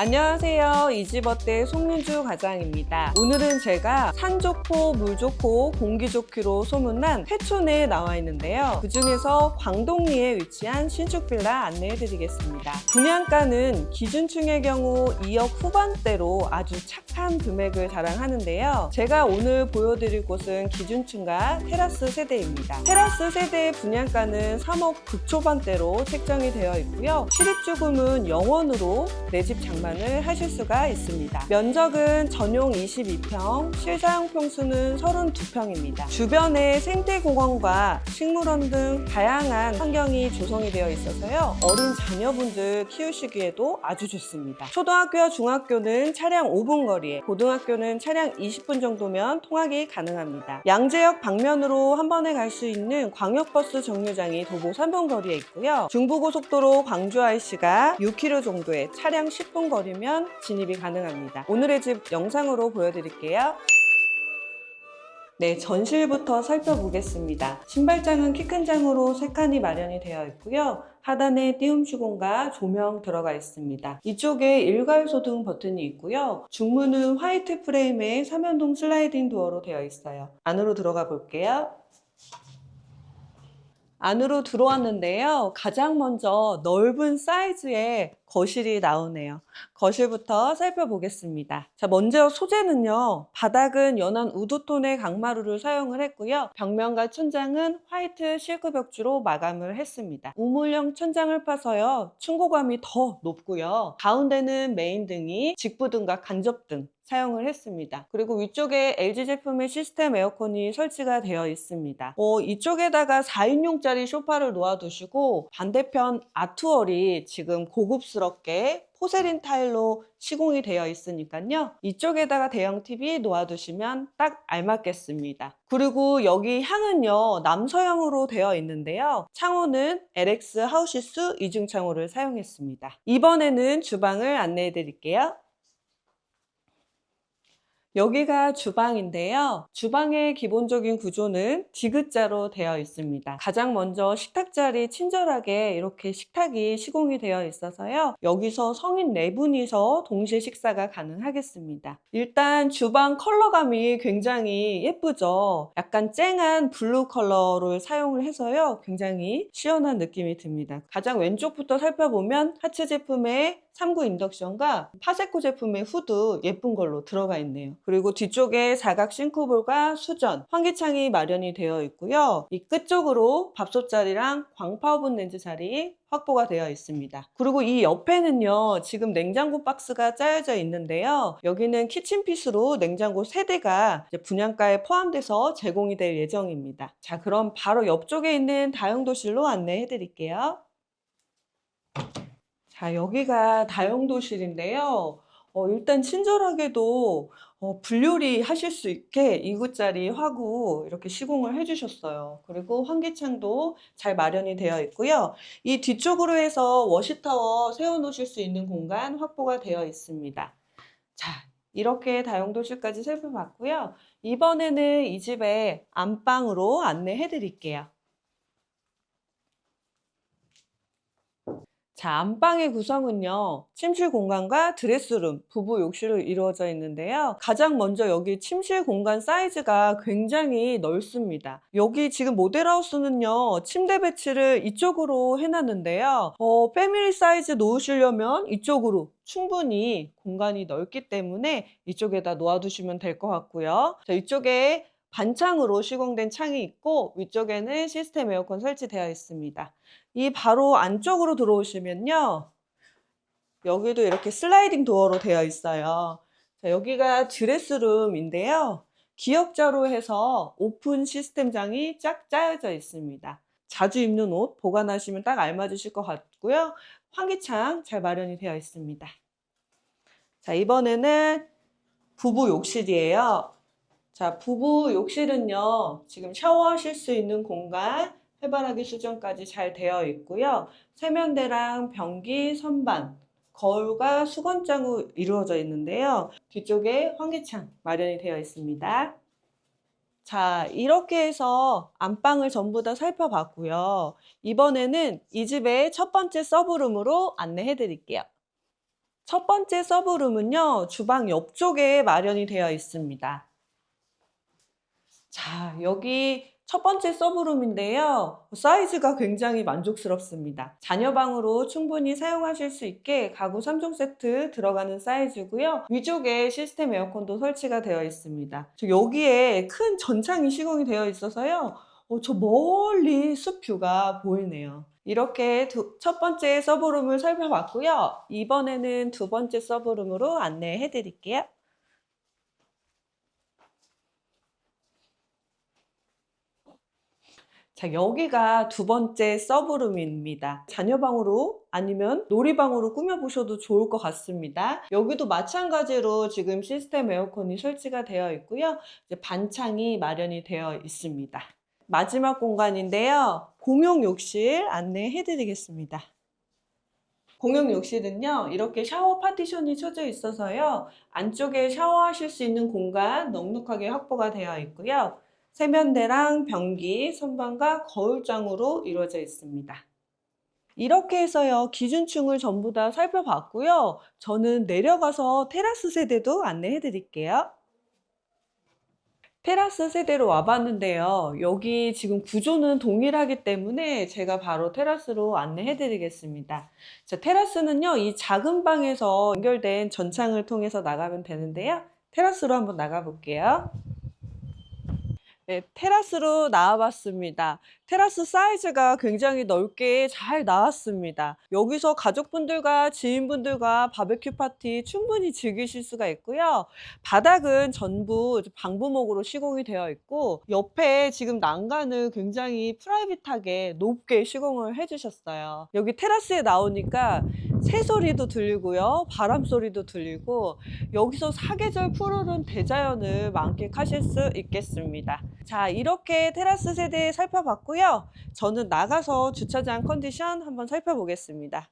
안녕하세요. 이지버때 송윤주 과장입니다. 오늘은 제가 산 좋고 물 좋고 공기 좋기로 소문난 해촌에 나와 있는데요. 그 중에서 광동리에 위치한 신축 빌라 안내해 드리겠습니다. 분양가는 기준층의 경우 2억 후반대로 아주 착한 금액을 자랑하는데요. 제가 오늘 보여드릴 곳은 기준층과 테라스 세대입니다. 테라스 세대의 분양가는 3억 극초반대로 책정이 되어 있고요. 실입주금은 영원으로 내 집 장만 을 하실 수가 있습니다. 면적은 전용 22평, 실사용 평수는 32평입니다. 주변에 생태공원과 식물원 등 다양한 환경이 조성이 되어 있어서요. 어린 자녀분들 키우시기에도 아주 좋습니다. 초등학교와 중학교는 차량 5분 거리에, 고등학교는 차량 20분 정도면 통학이 가능합니다. 양재역 방면으로 한 번에 갈 수 있는 광역버스 정류장이 도보 3분 거리에 있고요. 중부고속도로 광주 IC가 6km 정도의 차량 10분 거리 면 진입이 가능합니다. 오늘의 집 영상으로 보여드릴게요. 네, 전실부터 살펴보겠습니다. 신발장은 키 큰 장으로 세 칸이 마련이 되어 있고요. 하단에 띄움 시공과 조명 들어가 있습니다. 이쪽에 일괄소등 버튼이 있고요. 중문은 화이트 프레임에 삼연동 슬라이딩 도어로 되어 있어요. 안으로 들어가 볼게요. 안으로 들어왔는데요. 가장 먼저 넓은 사이즈의 거실이 나오네요. 거실부터 살펴보겠습니다. 자, 먼저 소재는요. 바닥은 연한 우드톤의 강마루를 사용을 했고요. 벽면과 천장은 화이트 실크 벽지로 마감을 했습니다. 우물형 천장을 파서요. 층고감이 더 높고요. 가운데는 메인 등이 직부등과 간접등 사용을 했습니다. 그리고 위쪽에 LG 제품의 시스템 에어컨이 설치가 되어 있습니다. 어, 이쪽에다가 4인용짜리 소파를 놓아두시고 반대편 아트월이 지금 고급스 럽게 포세린 타일로 시공이 되어 있으니까요. 이쪽에다가 대형 TV 놓아두시면 딱 알맞겠습니다. 그리고 여기 향은요, 남서향으로 되어 있는데요. 창호는 LX 하우시스 이중 창호를 사용했습니다. 이번에는 주방을 안내해 드릴게요. 여기가 주방인데요. 주방의 기본적인 구조는 디귿자로 되어 있습니다. 가장 먼저 식탁 자리 친절하게 이렇게 식탁이 시공이 되어 있어서요. 여기서 성인 네 분이서 동시에 식사가 가능하겠습니다. 일단 주방 컬러감이 굉장히 예쁘죠. 약간 쨍한 블루 컬러를 사용을 해서요. 굉장히 시원한 느낌이 듭니다. 가장 왼쪽부터 살펴보면 하츠 제품의 3구 인덕션과 파세코 제품의 후드 예쁜 걸로 들어가 있네요. 그리고 뒤쪽에 사각 싱크볼과 수전, 환기창이 마련이 되어 있고요. 이 끝쪽으로 밥솥 자리랑 광파 오븐 렌즈 자리 확보가 되어 있습니다. 그리고 이 옆에는요, 지금 냉장고 박스가 짜여져 있는데요. 여기는 키친핏으로 냉장고 3대가 분양가에 포함돼서 제공이 될 예정입니다. 자, 그럼 바로 옆쪽에 있는 다용도실로 안내해 드릴게요. 자, 여기가 다용도실인데요. 어, 일단 친절하게도 어, 불요리 하실 수 있게 2구짜리 화구 이렇게 시공을 해주셨어요. 그리고 환기창도 잘 마련이 되어 있고요. 이 뒤쪽으로 해서 워시타워 세워놓으실 수 있는 공간 확보가 되어 있습니다. 자, 이렇게 다용도실까지 살펴봤고요. 이번에는 이 집의 안방으로 안내해 드릴게요. 자, 안방의 구성은요, 침실 공간과 드레스룸, 부부 욕실로 이루어져 있는데요. 가장 먼저 여기 침실 공간 사이즈가 굉장히 넓습니다. 여기 지금 모델하우스는요, 침대 배치를 이쪽으로 해놨는데요. 어, 패밀리 사이즈 놓으시려면 이쪽으로 충분히 공간이 넓기 때문에 이쪽에다 놓아두시면 될 것 같고요. 자, 이쪽에 반창으로 시공된 창이 있고 위쪽에는 시스템 에어컨 설치되어 있습니다. 이 바로 안쪽으로 들어오시면요. 여기도 이렇게 슬라이딩 도어로 되어 있어요. 자, 여기가 드레스룸인데요. 기역자로 해서 오픈 시스템장이 쫙 짜여져 있습니다. 자주 입는 옷 보관하시면 딱 알맞으실 것 같고요. 환기창 잘 마련이 되어 있습니다. 자, 이번에는 부부 욕실이에요. 자, 부부 욕실은요, 지금 샤워하실 수 있는 공간, 해바라기 수전까지 잘 되어 있고요. 세면대랑 변기, 선반, 거울과 수건장으로 이루어져 있는데요. 뒤쪽에 환기창 마련이 되어 있습니다. 자, 이렇게 해서 안방을 전부 다 살펴봤고요. 이번에는 이 집의 첫 번째 서브룸으로 안내해 드릴게요. 첫 번째 서브룸은요, 주방 옆쪽에 마련이 되어 있습니다. 자, 여기 첫 번째 서브룸인데요. 사이즈가 굉장히 만족스럽습니다. 자녀방으로 충분히 사용하실 수 있게 가구 3종 세트 들어가는 사이즈고요. 위쪽에 시스템 에어컨도 설치가 되어 있습니다. 저 여기에 큰 전창이 시공이 되어 있어서요. 어, 저 멀리 숲뷰가 보이네요. 이렇게 두- 첫 번째 서브룸을 살펴봤고요. 이번에는 두 번째 서브룸으로 안내해 드릴게요. 자, 여기가 두 번째 서브룸입니다. 자녀방으로 아니면 놀이방으로 꾸며보셔도 좋을 것 같습니다. 여기도 마찬가지로 지금 시스템 에어컨이 설치가 되어 있고요. 반창이 마련이 되어 있습니다. 마지막 공간인데요. 공용 욕실 안내해 드리겠습니다. 공용 욕실은요, 이렇게 샤워 파티션이 쳐져 있어서요, 안쪽에 샤워하실 수 있는 공간 넉넉하게 확보가 되어 있고요. 세면대랑 변기, 선반과 거울장으로 이루어져 있습니다. 이렇게 해서요, 기준층을 전부 다 살펴봤고요. 저는 내려가서 테라스 세대도 안내해 드릴게요. 테라스 세대로 와봤는데요. 여기 지금 구조는 동일하기 때문에 제가 바로 테라스로 안내해 드리겠습니다. 자, 테라스는요, 이 작은 방에서 연결된 전창을 통해서 나가면 되는데요. 테라스로 한번 나가 볼게요. 네, 테라스로 나와봤습니다. 테라스 사이즈가 굉장히 넓게 잘 나왔습니다. 여기서 가족분들과 지인분들과 바베큐 파티 충분히 즐기실 수가 있고요. 바닥은 전부 방부목으로 시공이 되어 있고 옆에 지금 난간을 굉장히 프라이빗하게 높게 시공을 해주셨어요. 여기 테라스에 나오니까 새소리도 들리고요. 바람 소리도 들리고 여기서 사계절 푸르른 대자연을 만끽하실 수 있겠습니다. 자, 이렇게 테라스 세대 살펴봤고요. 저는 나가서 주차장 컨디션 한번 살펴보겠습니다.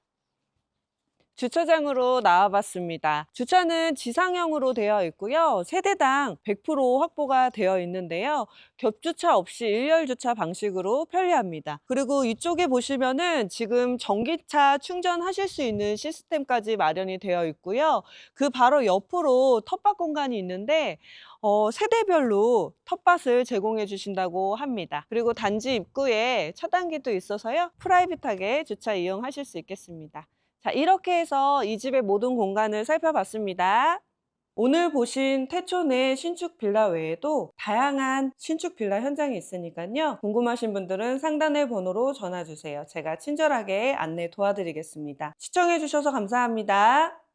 주차장으로 나와봤습니다. 주차는 지상형으로 되어 있고요. 세대당 100% 확보가 되어 있는데요. 겹주차 없이 일렬 주차 방식으로 편리합니다. 그리고 이쪽에 보시면은 지금 전기차 충전하실 수 있는 시스템까지 마련이 되어 있고요. 그 바로 옆으로 텃밭 공간이 있는데 어, 세대별로 텃밭을 제공해 주신다고 합니다. 그리고 단지 입구에 차단기도 있어서요. 프라이빗하게 주차 이용하실 수 있겠습니다. 자, 이렇게 해서 이 집의 모든 공간을 살펴봤습니다. 오늘 보신 태촌의 신축 빌라 외에도 다양한 신축 빌라 현장이 있으니까요. 궁금하신 분들은 상단의 번호로 전화 주세요. 제가 친절하게 안내 도와드리겠습니다. 시청해 주셔서 감사합니다.